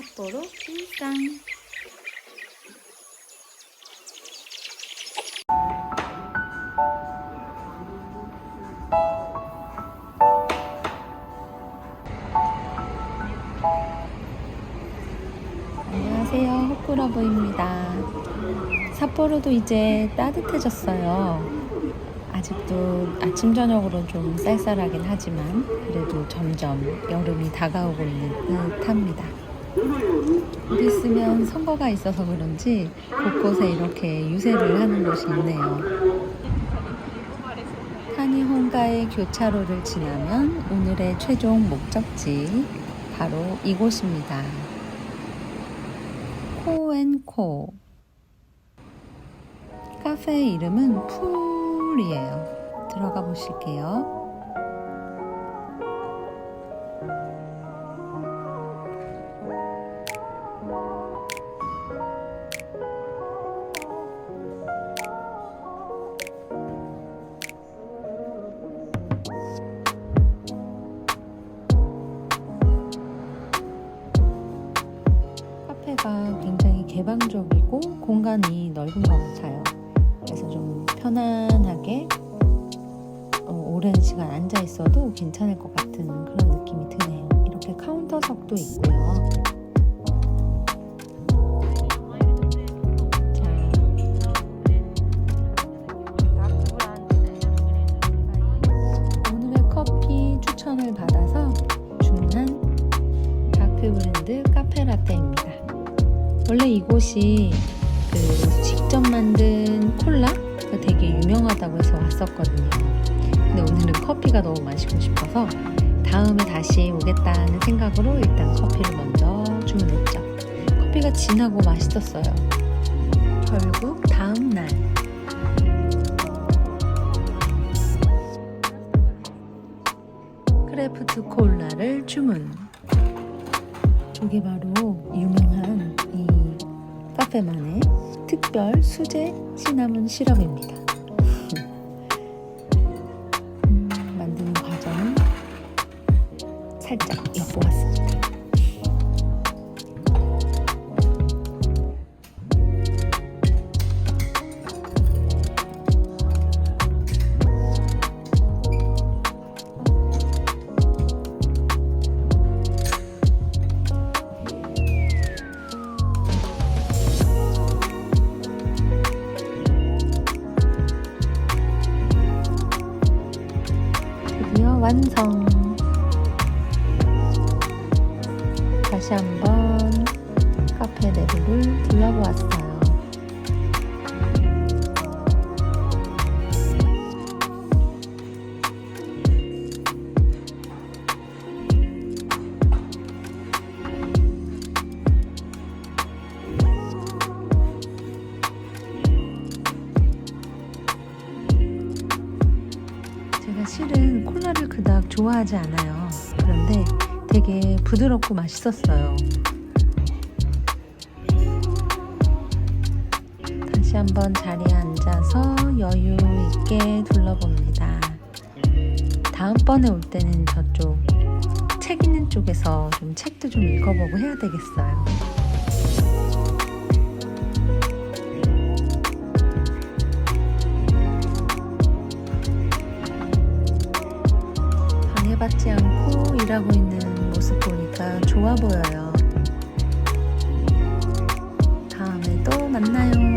삿포로 일상. 안녕하세요. 호꾸러브입니다. 삿포로도 이제 따뜻해졌어요. 아직도 아침 저녁으로 좀 쌀쌀하긴 하지만 그래도 점점 여름이 다가오고 있는 듯합니다. 곧 있으면 선거가 있어서 그런지 곳곳에 이렇게 유세를 하는 곳이 있네요. 타니혼가의 교차로를 지나면 오늘의 최종 목적지 바로 이곳입니다. 코앤코 카페의 이름은 풀이에요. 들어가 보실게요. 카페가 굉장히 개방적이고 공간이 넓은 것 같아요. 그래서 좀 편안하게 어, 오랜 시간 앉아 있어도 괜찮을 것 같은 그런 느낌이 드네요. 이렇게 카운터석도 있고요. 자, 오늘의 커피 추천을 받아서 주문한 다크 브랜드 카페 라떼입니다. 원래 이곳이 그 직접 만든 콜라가 되게 유명하다고 해서 왔었거든요. 근데 오늘은 커피가 너무 마시고 싶어서 다음에 다시 오겠다는 생각으로 일단 커피를 먼저 주문했죠. 커피가 진하고 맛있었어요. 결국 다음 날 크래프트 콜라를 주문. 이게 바로 유명한 이 카페만의 특별 수제 시나몬 시럽입니다. 음, 만드는 과정은 살짝 엿보았습니다. 완성. 다시 한번 카페 내부를 둘러보았어요. 제가 실은 콜라를 그닥 좋아하지 않아요. 그런데 되게 부드럽고 맛있었어요. 다시 한번 자리에 앉아서 여유 있게 둘러봅니다. 다음번에 올 때는 저쪽 책 있는 쪽에서 좀 책도 좀 읽어보고 해야 되겠어요. 방해받지 않고 일하고 있는 모습 보니까 좋아 보여요. 다음에 또 만나요.